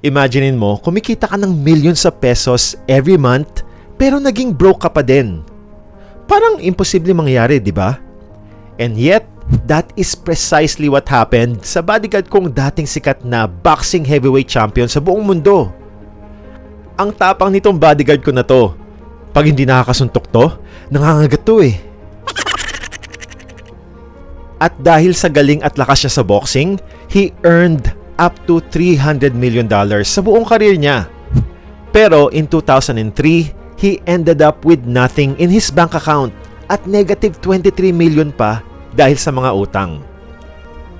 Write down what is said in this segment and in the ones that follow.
Imaginein mo, kumikita ka ng millions of pesos every month, pero naging broke ka pa din. Parang imposible mangyari, di ba? And yet, that is precisely what happened sa bodyguard kong dating sikat na boxing heavyweight champion sa buong mundo. Ang tapang nitong bodyguard ko na to. Pag hindi nakakasuntok to, nangangagat to eh. At dahil sa galing at lakas niya sa boxing, he earned up to 300 million dollars sa buong karir niya. Pero in 2003, he ended up with nothing in his bank account at negative 23 million pa dahil sa mga utang.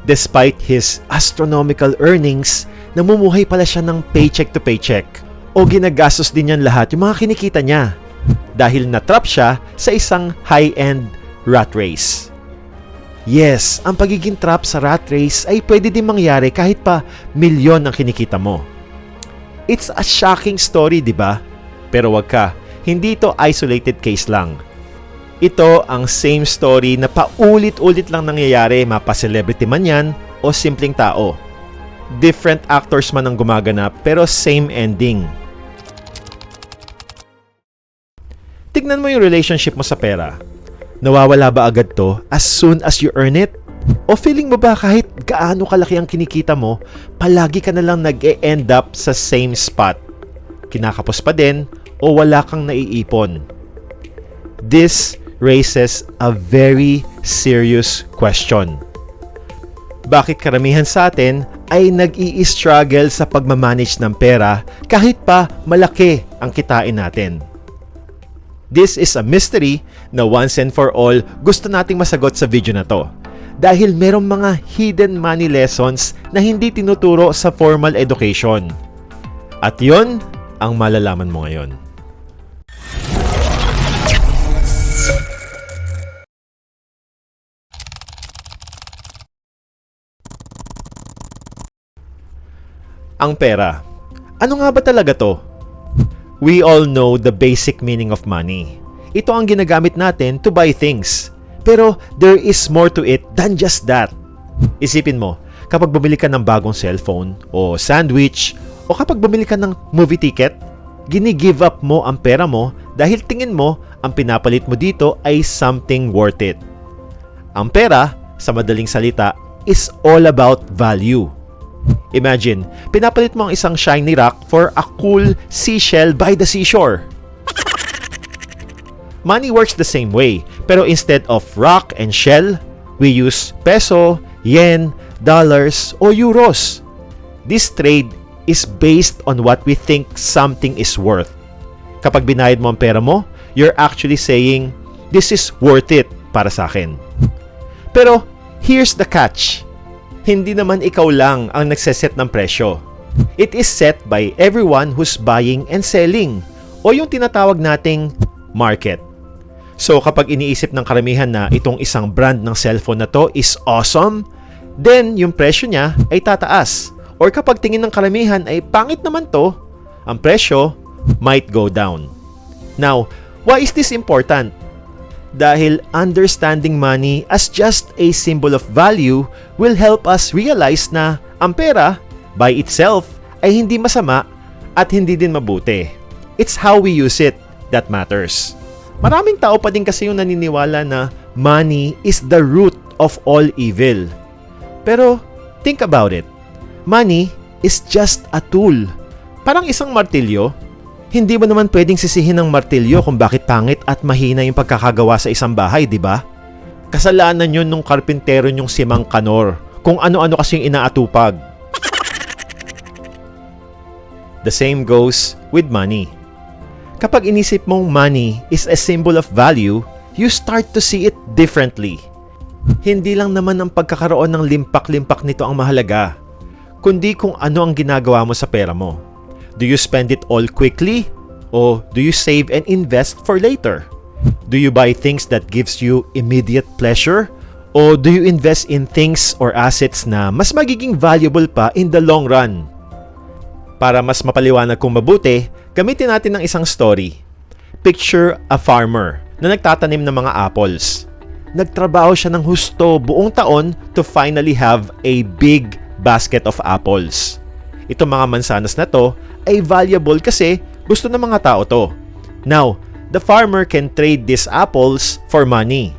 Despite his astronomical earnings, namumuhay pala siya ng paycheck to paycheck o ginagastos din niyan lahat yung mga kinikita niya dahil natrap siya sa isang high-end rat race. Yes, ang pagiging trap sa rat race ay pwede din mangyari kahit pa milyon ang kinikita mo. It's a shocking story, di ba? Pero wag ka, hindi ito isolated case lang. Ito ang same story na paulit-ulit lang nangyayari mapa-celebrity man yan o simpleng tao. Different actors man ang gumaganap pero same ending. Tignan mo yung relationship mo sa pera. Nawawala ba agad to as soon as you earn it? O feeling mo ba kahit gaano kalaki ang kinikita mo, palagi ka na lang nag-e-end up sa same spot? Kinakapos pa din o wala kang naiipon? This raises a very serious question. Bakit karamihan sa atin ay nag-i-struggle sa pagmamanage ng pera kahit pa malaki ang kitain natin? This is a mystery na once and for all gusto nating masagot sa video na to. Dahil merong mga hidden money lessons na hindi tinuturo sa formal education. At yon ang malalaman mo ngayon. Ang pera. Ano nga ba talaga to? We all know the basic meaning of money. Ito ang ginagamit natin to buy things. Pero there is more to it than just that. Isipin mo, kapag bumili ka ng bagong cellphone o sandwich o kapag bumili ka ng movie ticket, gini-give up mo ang pera mo dahil tingin mo ang pinapalit mo dito ay something worth it. Ang pera, sa madaling salita, is all about value. Imagine, pinapalit mo ang isang shiny rock for a cool seashell by the seashore. Money works the same way, pero instead of rock and shell, we use peso, yen, dollars, o euros. This trade is based on what we think something is worth. Kapag binayad mo ang pera mo, you're actually saying, this is worth it para sa akin. Pero, here's the catch hindi naman ikaw lang ang nagseset ng presyo. It is set by everyone who's buying and selling o yung tinatawag nating market. So kapag iniisip ng karamihan na itong isang brand ng cellphone na to is awesome, then yung presyo niya ay tataas. Or kapag tingin ng karamihan ay pangit naman to, ang presyo might go down. Now, why is this important? dahil understanding money as just a symbol of value will help us realize na ang pera by itself ay hindi masama at hindi din mabuti. It's how we use it that matters. Maraming tao pa din kasi yung naniniwala na money is the root of all evil. Pero think about it. Money is just a tool. Parang isang martilyo hindi mo naman pwedeng sisihin ng martilyo kung bakit pangit at mahina yung pagkakagawa sa isang bahay, di ba? Kasalanan yun nung karpintero nyong si Mang Kanor kung ano-ano kasi yung inaatupag. The same goes with money. Kapag inisip mong money is a symbol of value, you start to see it differently. Hindi lang naman ang pagkakaroon ng limpak-limpak nito ang mahalaga, kundi kung ano ang ginagawa mo sa pera mo. Do you spend it all quickly? O do you save and invest for later? Do you buy things that gives you immediate pleasure? O do you invest in things or assets na mas magiging valuable pa in the long run? Para mas mapaliwanag kung mabuti, gamitin natin ng isang story. Picture a farmer na nagtatanim ng mga apples. Nagtrabaho siya ng husto buong taon to finally have a big basket of apples. Itong mga mansanas na to ay valuable kasi gusto ng mga tao to. Now, the farmer can trade these apples for money.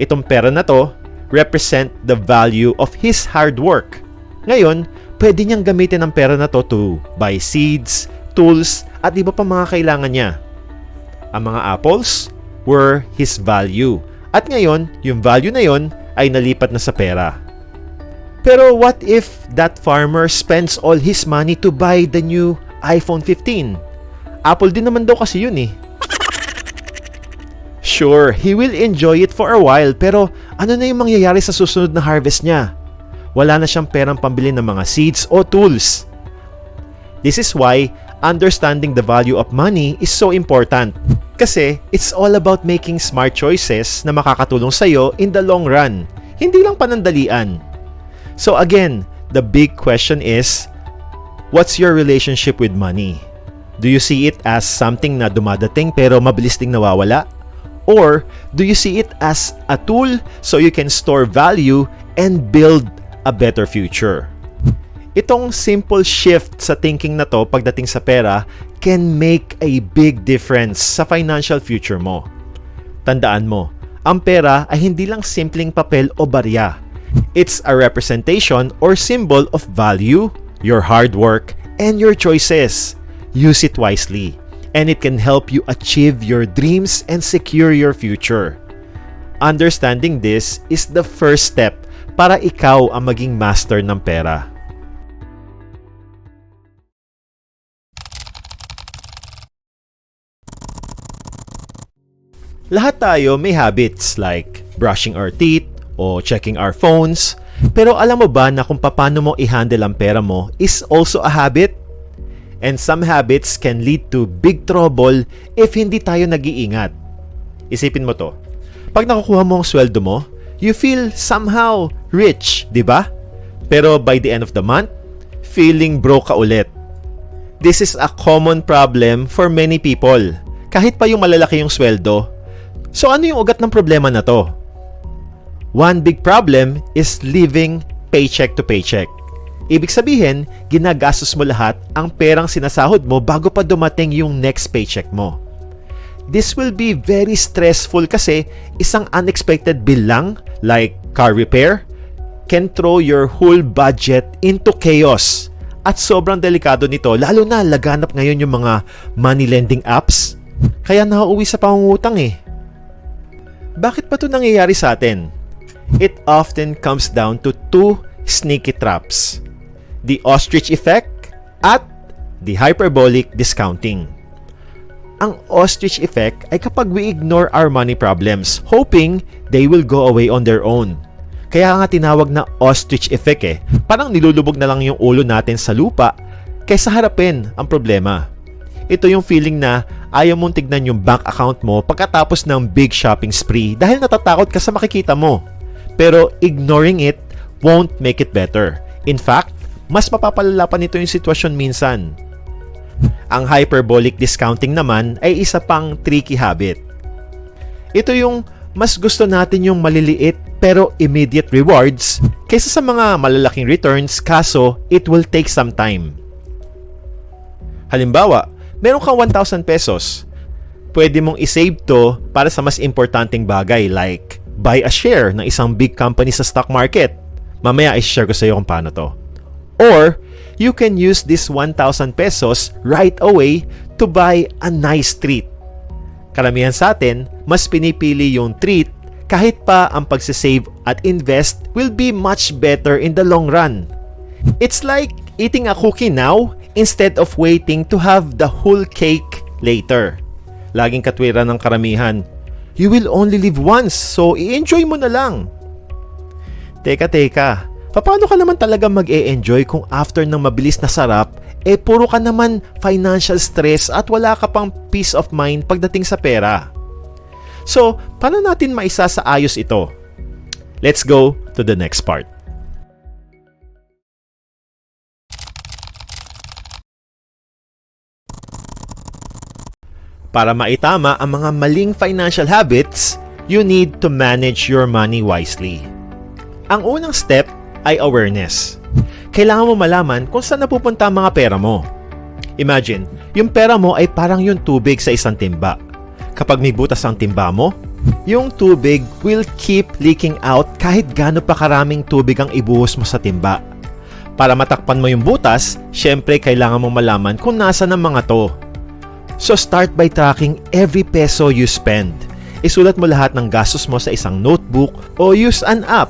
Itong pera na to represent the value of his hard work. Ngayon, pwede niyang gamitin ang pera na to to buy seeds, tools, at iba pa mga kailangan niya. Ang mga apples were his value. At ngayon, yung value na yon ay nalipat na sa pera. Pero what if that farmer spends all his money to buy the new iPhone 15? Apple din naman daw kasi yun eh. Sure, he will enjoy it for a while pero ano na yung mangyayari sa susunod na harvest niya? Wala na siyang perang pambili ng mga seeds o tools. This is why understanding the value of money is so important. Kasi it's all about making smart choices na makakatulong sa'yo in the long run. Hindi lang panandalian. So again, the big question is, what's your relationship with money? Do you see it as something na dumadating pero mabilis ding nawawala? Or do you see it as a tool so you can store value and build a better future? Itong simple shift sa thinking na to pagdating sa pera can make a big difference sa financial future mo. Tandaan mo, ang pera ay hindi lang simpleng papel o barya. It's a representation or symbol of value, your hard work, and your choices. Use it wisely, and it can help you achieve your dreams and secure your future. Understanding this is the first step para ikaw ang maging master ng pera. Lahat tayo may habits like brushing our teeth o checking our phones. Pero alam mo ba na kung paano mo i-handle ang pera mo is also a habit? And some habits can lead to big trouble if hindi tayo nag-iingat. Isipin mo to. Pag nakukuha mo ang sweldo mo, you feel somehow rich, di ba? Pero by the end of the month, feeling broke ka ulit. This is a common problem for many people. Kahit pa yung malalaki yung sweldo. So ano yung ugat ng problema na to? One big problem is living paycheck to paycheck. Ibig sabihin, ginagastos mo lahat ang perang sinasahod mo bago pa dumating yung next paycheck mo. This will be very stressful kasi isang unexpected bill lang, like car repair, can throw your whole budget into chaos. At sobrang delikado nito, lalo na laganap ngayon yung mga money lending apps. Kaya nauuwi sa pangungutang eh. Bakit pa ito nangyayari sa atin? It often comes down to two sneaky traps. The ostrich effect at the hyperbolic discounting. Ang ostrich effect ay kapag we ignore our money problems, hoping they will go away on their own. Kaya nga tinawag na ostrich effect eh. Parang nilulubog na lang yung ulo natin sa lupa kaysa harapin ang problema. Ito yung feeling na ayaw mong tignan yung bank account mo pagkatapos ng big shopping spree dahil natatakot ka sa makikita mo. Pero ignoring it won't make it better. In fact, mas mapapalala pa nito yung sitwasyon minsan. Ang hyperbolic discounting naman ay isa pang tricky habit. Ito yung mas gusto natin yung maliliit pero immediate rewards kaysa sa mga malalaking returns kaso it will take some time. Halimbawa, meron kang 1,000 pesos. Pwede mong isave to para sa mas importanteng bagay like buy a share ng isang big company sa stock market. Mamaya i-share ko sa iyo kung paano to. Or, you can use this 1,000 pesos right away to buy a nice treat. Karamihan sa atin, mas pinipili yung treat kahit pa ang pagsisave at invest will be much better in the long run. It's like eating a cookie now instead of waiting to have the whole cake later. Laging katwiran ng karamihan, you will only live once, so i-enjoy mo na lang. Teka, teka. Paano ka naman talaga mag-e-enjoy kung after ng mabilis na sarap, eh puro ka naman financial stress at wala ka pang peace of mind pagdating sa pera? So, paano natin maisa sa ayos ito? Let's go to the next part. Para maitama ang mga maling financial habits, you need to manage your money wisely. Ang unang step ay awareness. kailangan mo malaman kung saan napupunta ang mga pera mo. Imagine, yung pera mo ay parang yung tubig sa isang timba. Kapag may butas ang timba mo, yung tubig will keep leaking out kahit gaano pa karaming tubig ang ibuhos mo sa timba. Para matakpan mo yung butas, syempre kailangan mo malaman kung nasa ng mga to. So start by tracking every peso you spend. Isulat mo lahat ng gastos mo sa isang notebook o use an app.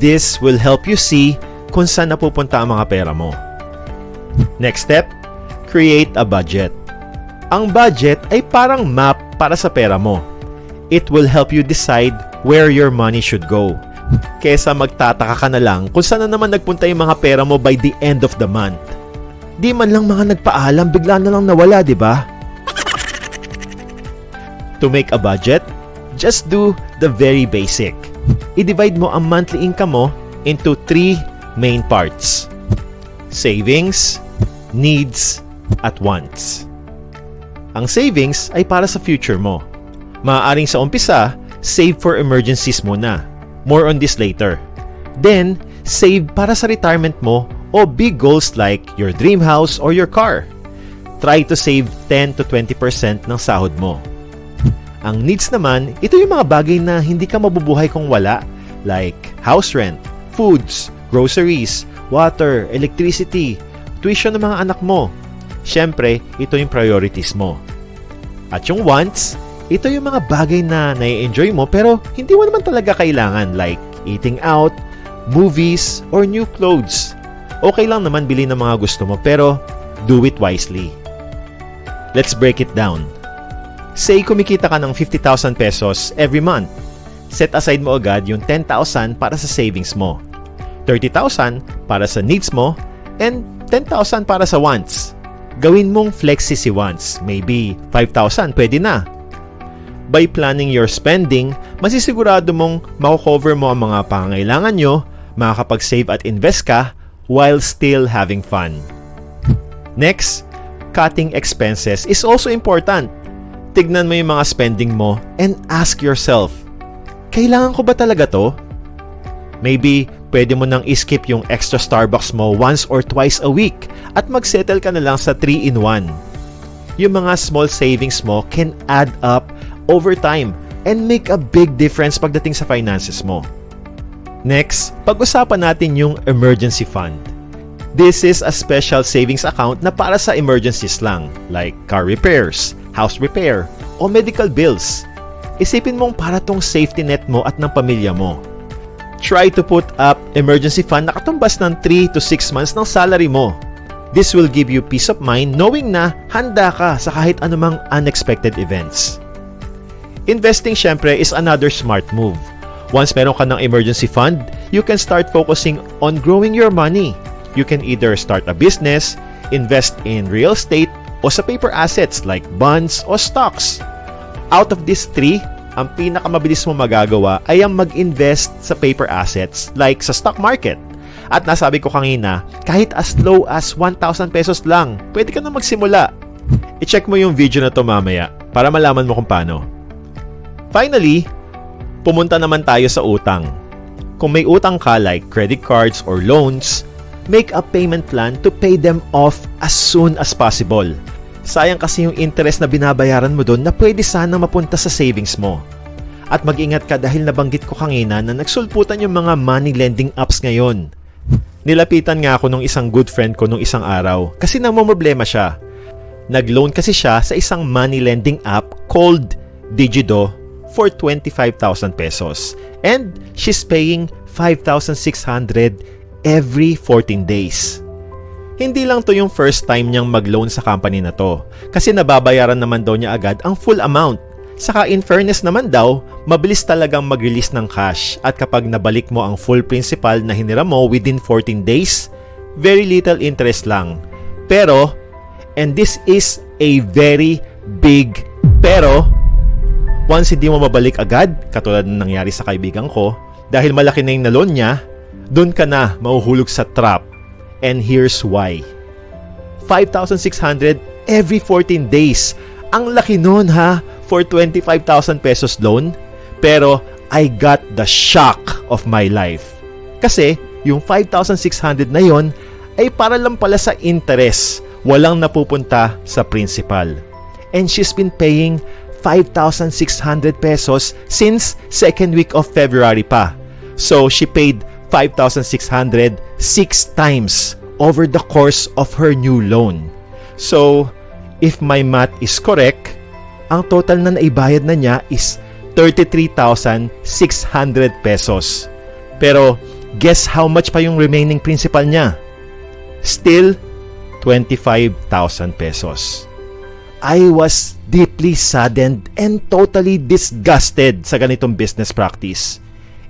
This will help you see kung saan napupunta ang mga pera mo. Next step, create a budget. Ang budget ay parang map para sa pera mo. It will help you decide where your money should go. Kesa magtataka ka na lang kung saan na naman nagpunta yung mga pera mo by the end of the month. Di man lang mga nagpaalam, bigla na lang nawala, di ba? To make a budget, just do the very basic. I-divide mo ang monthly income mo into three main parts. Savings, needs, at wants. Ang savings ay para sa future mo. Maaaring sa umpisa, save for emergencies muna. More on this later. Then, save para sa retirement mo o big goals like your dream house or your car. Try to save 10 to 20% ng sahod mo. Ang needs naman, ito yung mga bagay na hindi ka mabubuhay kung wala like house rent, foods, groceries, water, electricity, tuition ng mga anak mo. Siyempre, ito yung priorities mo. At yung wants, ito yung mga bagay na nai-enjoy mo pero hindi mo naman talaga kailangan like eating out, movies, or new clothes. Okay lang naman bili ng mga gusto mo pero do it wisely. Let's break it down. Say kumikita ka ng 50,000 pesos every month. Set aside mo agad yung 10,000 para sa savings mo, 30,000 para sa needs mo, and 10,000 para sa wants. Gawin mong flexi si wants. Maybe 5,000 pwede na. By planning your spending, masisigurado mong makukover mo ang mga pangangailangan nyo, makakapag-save at invest ka while still having fun. Next, cutting expenses is also important. Tignan mo yung mga spending mo and ask yourself, kailangan ko ba talaga to? Maybe, pwede mo nang iskip yung extra Starbucks mo once or twice a week at magsettle ka na lang sa 3-in-1. Yung mga small savings mo can add up over time and make a big difference pagdating sa finances mo. Next, pag-usapan natin yung emergency fund. This is a special savings account na para sa emergencies lang, like car repairs, house repair, o medical bills. Isipin mong para tong safety net mo at ng pamilya mo. Try to put up emergency fund na katumbas ng 3 to 6 months ng salary mo. This will give you peace of mind knowing na handa ka sa kahit anumang unexpected events. Investing syempre is another smart move. Once meron ka ng emergency fund, you can start focusing on growing your money. You can either start a business, invest in real estate, o sa paper assets like bonds o stocks. Out of these three, ang pinakamabilis mo magagawa ay ang mag-invest sa paper assets like sa stock market. At nasabi ko kanina, kahit as low as 1,000 pesos lang, pwede ka na magsimula. I-check mo yung video na to mamaya para malaman mo kung paano. Finally, pumunta naman tayo sa utang. Kung may utang ka like credit cards or loans, make a payment plan to pay them off as soon as possible. Sayang kasi yung interest na binabayaran mo doon na pwede sana mapunta sa savings mo. At mag-ingat ka dahil nabanggit ko kanina na nagsulputan yung mga money lending apps ngayon. Nilapitan nga ako nung isang good friend ko nung isang araw kasi namomroblema siya. Nag-loan kasi siya sa isang money lending app called Digido for 25,000 pesos. And she's paying 5,600 every 14 days. Hindi lang to yung first time niyang mag-loan sa company na to kasi nababayaran naman daw niya agad ang full amount. Saka in fairness naman daw, mabilis talagang mag-release ng cash at kapag nabalik mo ang full principal na hinira mo within 14 days, very little interest lang. Pero, and this is a very big pero, once hindi mo mabalik agad, katulad ng nangyari sa kaibigan ko, dahil malaki na yung nalon niya, doon ka na mahuhulog sa trap. And here's why. 5,600 every 14 days. Ang laki nun ha for 25,000 pesos loan. Pero I got the shock of my life. Kasi yung 5,600 na yon ay para lang pala sa interest, walang napupunta sa principal. And she's been paying 5,600 pesos since second week of February pa. So she paid 5,600 six times over the course of her new loan. So, if my math is correct, ang total na naibayad na niya is 33,600 pesos. Pero, guess how much pa yung remaining principal niya? Still, 25,000 pesos. I was deeply saddened and totally disgusted sa ganitong business practice.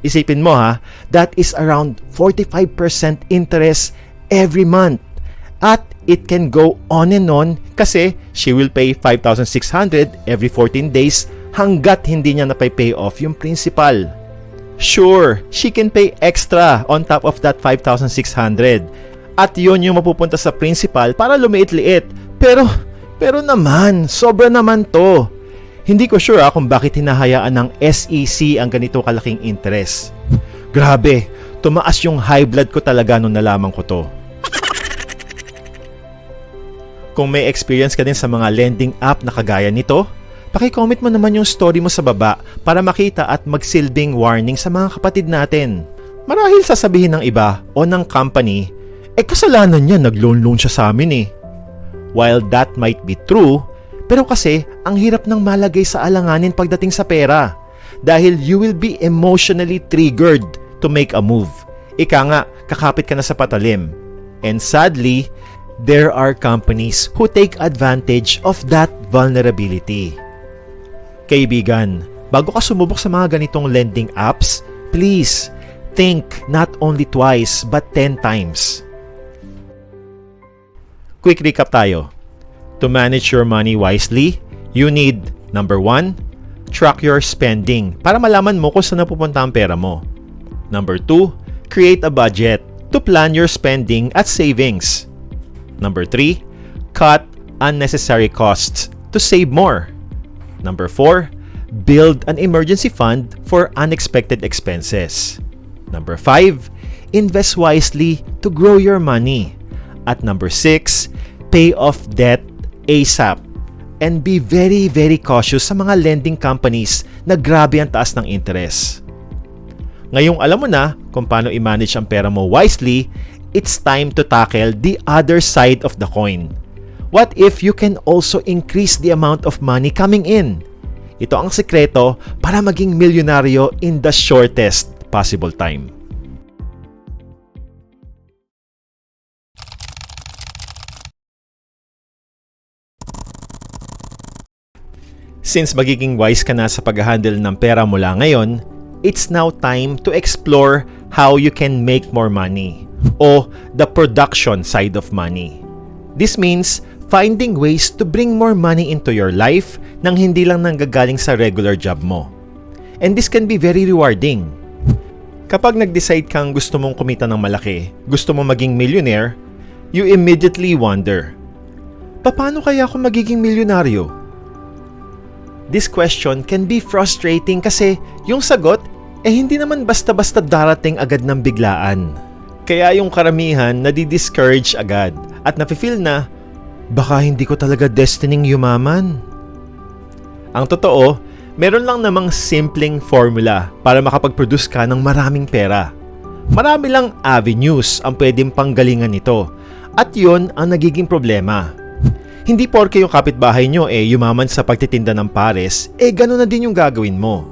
Isipin mo ha, that is around 45% interest every month. At it can go on and on kasi she will pay 5,600 every 14 days hanggat hindi niya napay-pay off yung principal. Sure, she can pay extra on top of that 5,600. At yun yung mapupunta sa principal para lumiit-liit. Pero, pero naman, sobra naman to. Hindi ko sure ah, kung bakit hinahayaan ng SEC ang ganito kalaking interest. Grabe, tumaas yung high blood ko talaga nung nalaman ko to. Kung may experience ka din sa mga lending app na kagaya nito, Paki-comment mo naman yung story mo sa baba para makita at magsilbing warning sa mga kapatid natin. Marahil sasabihin ng iba o ng company, eh kasalanan niya nag-loan loan siya sa amin eh. While that might be true, pero kasi ang hirap ng malagay sa alanganin pagdating sa pera dahil you will be emotionally triggered to make a move. Ika nga, kakapit ka na sa patalim. And sadly, there are companies who take advantage of that vulnerability. Kaibigan, bago ka sumubok sa mga ganitong lending apps, please think not only twice but 10 times. Quick recap tayo. To manage your money wisely, you need number 1, track your spending para malaman mo kung saan napupunta ang pera mo. Number 2, create a budget to plan your spending at savings. Number 3, cut unnecessary costs to save more. Number 4, build an emergency fund for unexpected expenses. Number 5, invest wisely to grow your money. At number 6, pay off debt ASAP. And be very very cautious sa mga lending companies na grabe ang taas ng interest. Ngayong alam mo na kung paano i-manage ang pera mo wisely, it's time to tackle the other side of the coin What if you can also increase the amount of money coming in? Ito ang sekreto para maging milyonaryo in the shortest possible time. Since magiging wise ka na sa pag-handle ng pera mula ngayon, it's now time to explore how you can make more money o the production side of money. This means finding ways to bring more money into your life nang hindi lang nanggagaling sa regular job mo. And this can be very rewarding. Kapag nag-decide kang gusto mong kumita ng malaki, gusto mong maging millionaire, you immediately wonder, paano kaya ako magiging milyonaryo? This question can be frustrating kasi yung sagot eh hindi naman basta-basta darating agad ng biglaan. Kaya yung karamihan nadi-discourage agad at nafe-feel na baka hindi ko talaga destining yumaman. Ang totoo, meron lang namang simpleng formula para makapag-produce ka ng maraming pera. Marami lang avenues ang pwedeng panggalingan nito at yon ang nagiging problema. Hindi porke yung kapitbahay nyo eh yumaman sa pagtitinda ng pares, eh gano'n na din yung gagawin mo.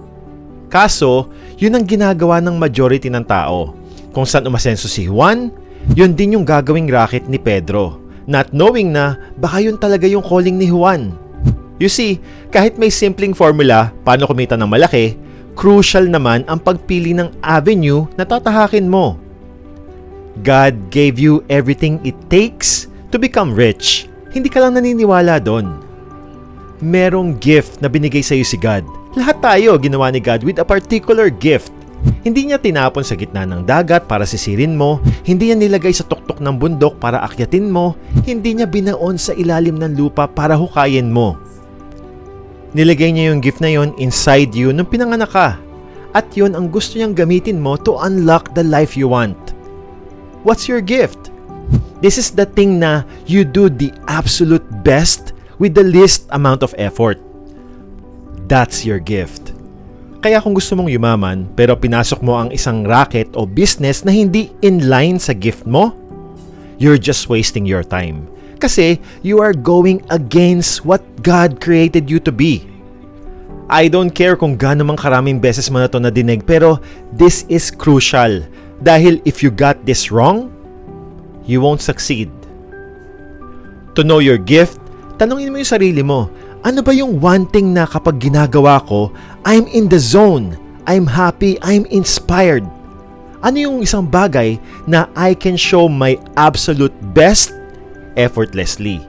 Kaso, yun ang ginagawa ng majority ng tao. Kung saan umasenso si Juan, yun din yung gagawing racket ni Pedro not knowing na baka yun talaga yung calling ni Juan. You see, kahit may simpleng formula paano kumita ng malaki, crucial naman ang pagpili ng avenue na tatahakin mo. God gave you everything it takes to become rich. Hindi ka lang naniniwala doon. Merong gift na binigay sa iyo si God. Lahat tayo ginawa ni God with a particular gift hindi niya tinapon sa gitna ng dagat para sisirin mo, hindi niya nilagay sa tuktok ng bundok para akyatin mo, hindi niya binaon sa ilalim ng lupa para hukayin mo. Nilagay niya yung gift na yon inside you nung pinanganak ka. At yun ang gusto niyang gamitin mo to unlock the life you want. what's your gift? This is the thing na you do the absolute best with the least amount of effort. That's your gift. Kaya kung gusto mong yumaman pero pinasok mo ang isang racket o business na hindi in line sa gift mo, you're just wasting your time. Kasi you are going against what God created you to be. I don't care kung gaano mang karaming beses mo na to nadinig pero this is crucial dahil if you got this wrong, you won't succeed. To know your gift, tanongin mo yung sarili mo, ano ba yung one thing na kapag ginagawa ko, I'm in the zone, I'm happy, I'm inspired? Ano yung isang bagay na I can show my absolute best effortlessly?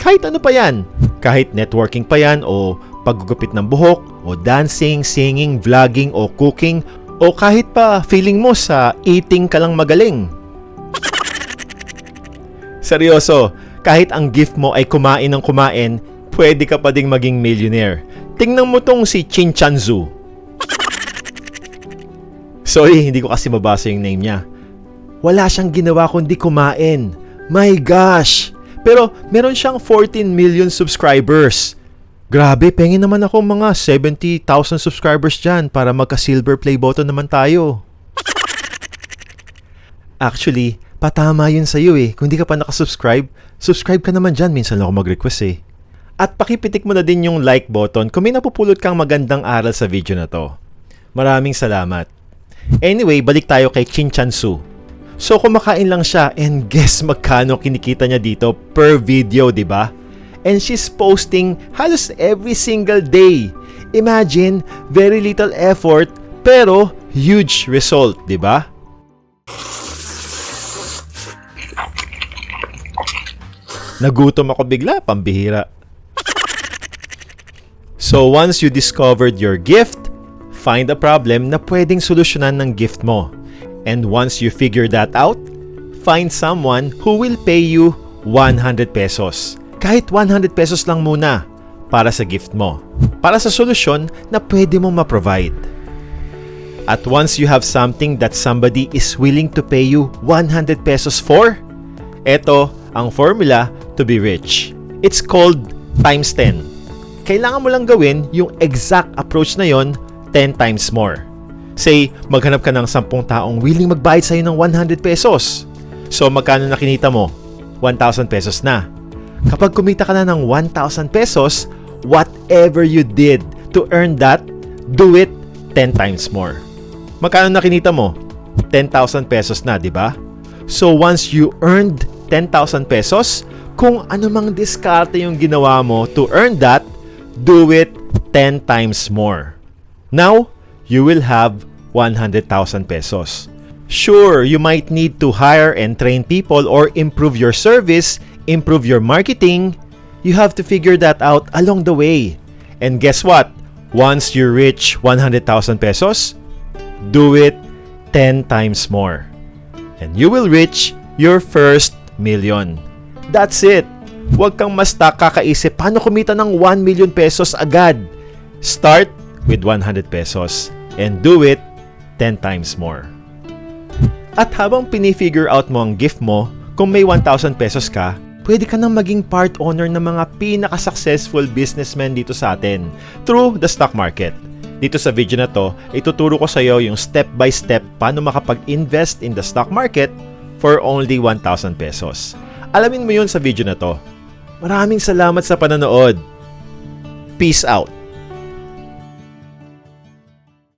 Kahit ano pa yan, kahit networking pa yan o paggugupit ng buhok o dancing, singing, vlogging o cooking o kahit pa feeling mo sa eating ka lang magaling. Seryoso, kahit ang gift mo ay kumain ng kumain, pwede ka pa ding maging millionaire. Tingnan mo tong si Chin Chanzu. Sorry, hindi ko kasi mabasa yung name niya. Wala siyang ginawa kundi kumain. My gosh! Pero meron siyang 14 million subscribers. Grabe, pengin naman ako mga 70,000 subscribers dyan para magka-silver play button naman tayo. Actually, patama yun sa'yo eh. Kung di ka pa nakasubscribe, subscribe ka naman dyan. Minsan lang ako mag-request eh. At pakipitik mo na din yung like button kung may napupulot kang magandang aral sa video na to. Maraming salamat. Anyway, balik tayo kay Chin Chansu. So kumakain lang siya and guess magkano kinikita niya dito per video, 'di ba? And she's posting halos every single day. Imagine, very little effort pero huge result, 'di ba? Nagutom ako bigla, pambihira. So once you discovered your gift, find a problem na pwedeng solusyonan ng gift mo. And once you figure that out, find someone who will pay you 100 pesos. Kahit 100 pesos lang muna para sa gift mo. Para sa solusyon na pwede mong ma-provide. At once you have something that somebody is willing to pay you 100 pesos for, eto ang formula to be rich. It's called times 10. Kailangan mo lang gawin yung exact approach na yon 10 times more. Say, maghanap ka ng 10 taong willing magbayad sa'yo ng 100 pesos. So, magkano na kinita mo? 1,000 pesos na. Kapag kumita ka na ng 1,000 pesos, whatever you did to earn that, do it 10 times more. Magkano na kinita mo? 10,000 pesos na, di ba? So, once you earned 10,000 pesos, kung anumang diskarte yung ginawa mo to earn that, do it 10 times more. Now, you will have 100,000 pesos. Sure, you might need to hire and train people or improve your service, improve your marketing. You have to figure that out along the way. And guess what? Once you reach 100,000 pesos, do it 10 times more. And you will reach your first million. That's it. Huwag kang basta kakaisip paano kumita ng 1 million pesos agad. Start with 100 pesos and do it 10 times more. At habang pinifigure out mo ang gift mo, kung may 1,000 pesos ka, pwede ka nang maging part owner ng mga pinaka-successful businessmen dito sa atin through the stock market. Dito sa video na to, ituturo ko sa iyo yung step by step paano makapag-invest in the stock market for only 1,000 pesos. Alamin mo yun sa video na to. Maraming salamat sa panonood. Peace out.